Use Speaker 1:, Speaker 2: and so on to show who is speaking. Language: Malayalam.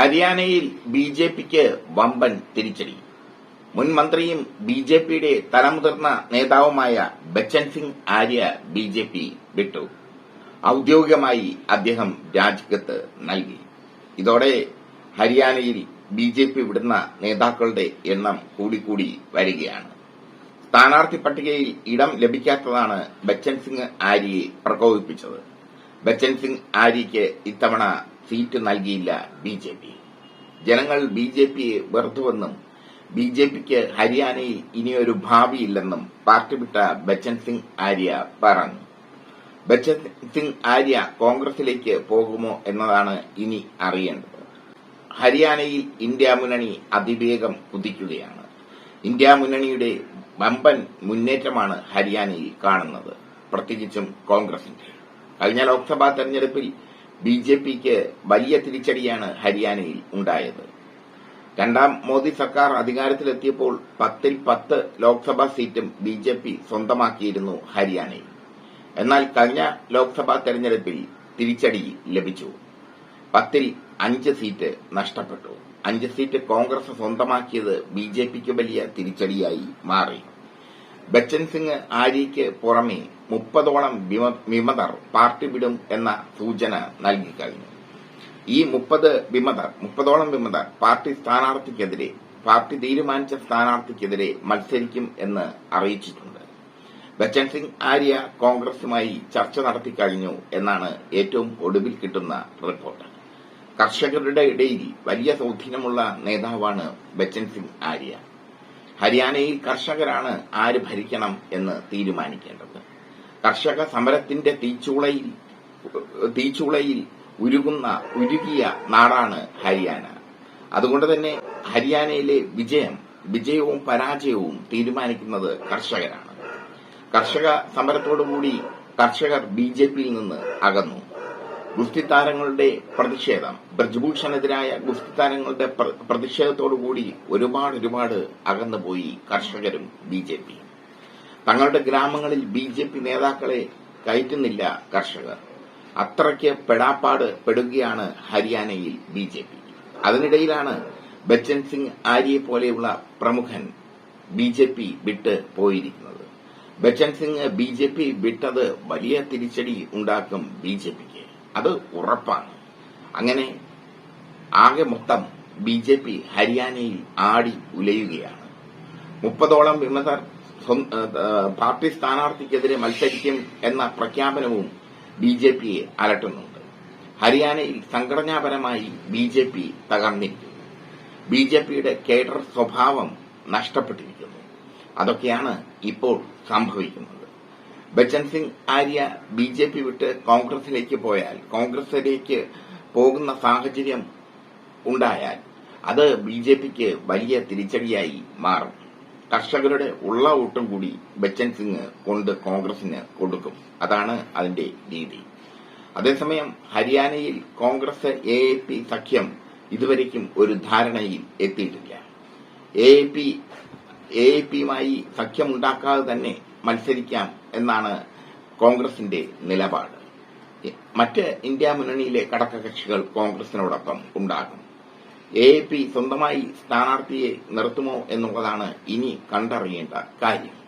Speaker 1: ഹരിയാനയിൽ ബി ജെ പിക്ക് വമ്പൻ തിരിച്ചടി. മുൻ മന്ത്രിയും ബി ജെ പിയുടെ തലമുതിർന്ന നേതാവുമായ Bachan Singh Arya B J P വിട്ടു. ഔദ്യോഗികമായി അദ്ദേഹം രാജിക്കത്ത് നൽകി. ഇതോടെ ഹരിയാനയിൽ ബി ജെ പി വിടുന്ന നേതാക്കളുടെ എണ്ണം കൂടിക്കൂടി വരികയാണ്. സ്ഥാനാർത്ഥി പട്ടികയിൽ ഇടം ലഭിക്കാത്തതാണ് ബച്ചൻ സിംഗ് ആര്യയെ പ്രകോപിപ്പിച്ചത്. ബച്ചൻ സിംഗ് ആര്യയ്ക്ക് ഇത്തവണ സീറ്റ് നൽകിയില്ല ബി ജെ പി. ജനങ്ങൾ ബി ജെ പിയെ വെറുത്തുവെന്നും ബി ജെ പിക്ക് ഹരിയാനയിൽ ഇനിയൊരു ഭാവിയില്ലെന്നും പാർട്ടി വിട്ട ബച്ചൻ സിംഗ് ആര്യ പറഞ്ഞു. ബച്ചൻ സിംഗ് ആര്യ കോൺഗ്രസിലേക്ക് പോകുമോ എന്നതാണ് ഇനി അറിയേണ്ടത്. ഹരിയാനയിൽ ഇന്ത്യ മുന്നണി അതിവേഗം കുതിക്കുകയാണ്. ഇന്ത്യ മുന്നണിയുടെ വമ്പൻ മുന്നേറ്റമാണ് ഹരിയാനയിൽ കാണുന്നത് പ്രത്യേകിച്ചും കോൺഗ്രസിന്റെ. കഴിഞ്ഞ ലോക്സഭാ തെരഞ്ഞെടുപ്പിൽ ബി ജെ പിക്ക് വലിയ തിരിച്ചടിയാണ് ഹരിയാനയിൽ ഉണ്ടായത്. രണ്ടാം മോദി സർക്കാർ അധികാരത്തിലെത്തിയപ്പോൾ പത്തിൽ പത്ത് ലോക്സഭാ സീറ്റും ബി ജെ പി സ്വന്തമാക്കിയിരുന്നു ഹരിയാനയിൽ. എന്നാൽ കഴിഞ്ഞ ലോക്സഭാ തെരഞ്ഞെടുപ്പിൽ തിരിച്ചടി ലഭിച്ചു. പത്തിൽ അഞ്ച് സീറ്റ് നഷ്ടപ്പെട്ടു. അഞ്ച് സീറ്റ് കോൺഗ്രസ് സ്വന്തമാക്കിയത് ബി ജെ പിക്ക് വലിയ തിരിച്ചടിയായി മാറി. ബച്ചൻ സിംഗ് ആര്യയ്ക്ക് പുറമെ മുപ്പതോളം വിമതർ പാർട്ടി വിടും എന്ന സൂചന നൽകിക്കഴിഞ്ഞു ഈ മുപ്പത് വിമതർ മുപ്പതോളം വിമതർ പാർട്ടി സ്ഥാനാർത്ഥിക്കെതിരെ പാർട്ടി തീരുമാനിച്ച സ്ഥാനാർത്ഥിക്കെതിരെ മത്സരിക്കും എന്ന് അറിയിച്ചിട്ടുണ്ട്. ബച്ചൻ സിംഗ് ആര്യ കോൺഗ്രസുമായി ചർച്ച നടത്തി കഴിഞ്ഞു എന്നാണ് ഏറ്റവും ഒടുവിൽ കിട്ടുന്ന റിപ്പോർട്ട്. കർഷകരുടെ ഇടയിൽ വലിയ സ്വാധീനമുള്ള നേതാവാണ് ബച്ചൻ സിംഗ് ആര്യ. ഹരിയാനയിൽ കർഷകരാണ് ആര് ഭരിക്കണം എന്ന് തീരുമാനിക്കേണ്ടത്. കർഷക സമരത്തിന്റെ തീച്ചൂളയിൽ തീച്ചൂളയിൽ ഉരുകുന്ന ഉരുകിയ നാടാണ് ഹരിയാന. അതുകൊണ്ട് തന്നെ ഹരിയാനയിലെ വിജയം വിജയവും പരാജയവും തീരുമാനിക്കുന്നത് കർഷകരാണ്. കർഷക സമരത്തോടുകൂടി കർഷകർ ബി ജെ പിയിൽ നിന്ന് അകന്നു. ഗുസ്തി താരങ്ങളുടെ പ്രതിഷേധം ബ്രജ്ഭൂഷണെതിരായ ഗുസ്തി താരങ്ങളുടെ പ്രതിഷേധത്തോടുകൂടി ഒരുപാട് ഒരുപാട് അകന്നുപോയി കർഷകരും ബി ജെ പി തങ്ങളുടെ ഗ്രാമങ്ങളിൽ ബി ജെ പി നേതാക്കളെ കയറ്റുന്നില്ല കർഷകർ. അത്രയ്ക്ക് പെടാപ്പാട് പെടുകയാണ് ഹരിയാനയിൽ ബി ജെ പി. അതിനിടയിലാണ് ബച്ചൻ സിംഗ് ആര്യയെ പോലെയുള്ള പ്രമുഖൻ ബി ജെ പി വിട്ട് പോയിരിക്കുന്നത്. Bachan Singh B J P വിട്ടത് വലിയ തിരിച്ചടി ഉണ്ടാക്കും ബി ജെ പിക്ക്. അത് ഉറപ്പാണ്. അങ്ങനെ ആകെ മൊത്തം ബി ജെ പി ഹരിയാനയിൽ ആടി ഉലയുകയാണ്. മുപ്പതോളം വിമതർ പാർട്ടി സ്ഥാനാർത്ഥിക്കെതിരെ മത്സരിക്കും എന്ന പ്രഖ്യാപനവും ബി ജെ പിയെ അലട്ടുന്നുണ്ട്. ഹരിയാനയിൽ സംഘടനാപരമായി ബി ജെ പി തകർന്നിരിക്കുന്നു. ബി ജെ പിയുടെ കേഡർ സ്വഭാവം നഷ്ടപ്പെട്ടിരിക്കുന്നു. അതൊക്കെയാണ് ഇപ്പോൾ സംഭവിക്കുന്നത്. Bachan Singh Arya B J P വിട്ട് കോൺഗ്രസിലേക്ക് പോയാൽ കോൺഗ്രസിലേക്ക് പോകുന്ന സാഹചര്യം ഉണ്ടായാൽ അത് ബി ജെ പിക്ക് വലിയ തിരിച്ചടിയായി മാറും. കർഷകരുടെ ഉള്ള വോട്ടും കൂടി ബച്ചൻ സിംഗ് കൊണ്ട് കോൺഗ്രസിന് കൊടുക്കും. അതാണ് അതിന്റെ രീതി. അതേസമയം ഹരിയാനയിൽ കോൺഗ്രസ് എ എ പി സഖ്യം ഇതുവരയ്ക്കും ഒരു ധാരണയിൽ എത്തിയിട്ടില്ല. A A P A A പിയുമായി സഖ്യമുണ്ടാക്കാതെ തന്നെ മത്സരിക്കാം എന്നാണ് കോൺഗ്രസിന്റെ നിലപാട്. മറ്റ് ഇന്ത്യ മുന്നണിയിലെ ഘടകകക്ഷികൾ കോൺഗ്രസിനോടൊപ്പം ഉണ്ടാകും. എ പി സ്വന്തമായി സ്ഥാനാർത്ഥിയെ നിർത്തുമോ എന്നുള്ളതാണ് ഇനി കണ്ടറിയേണ്ട കാര്യം.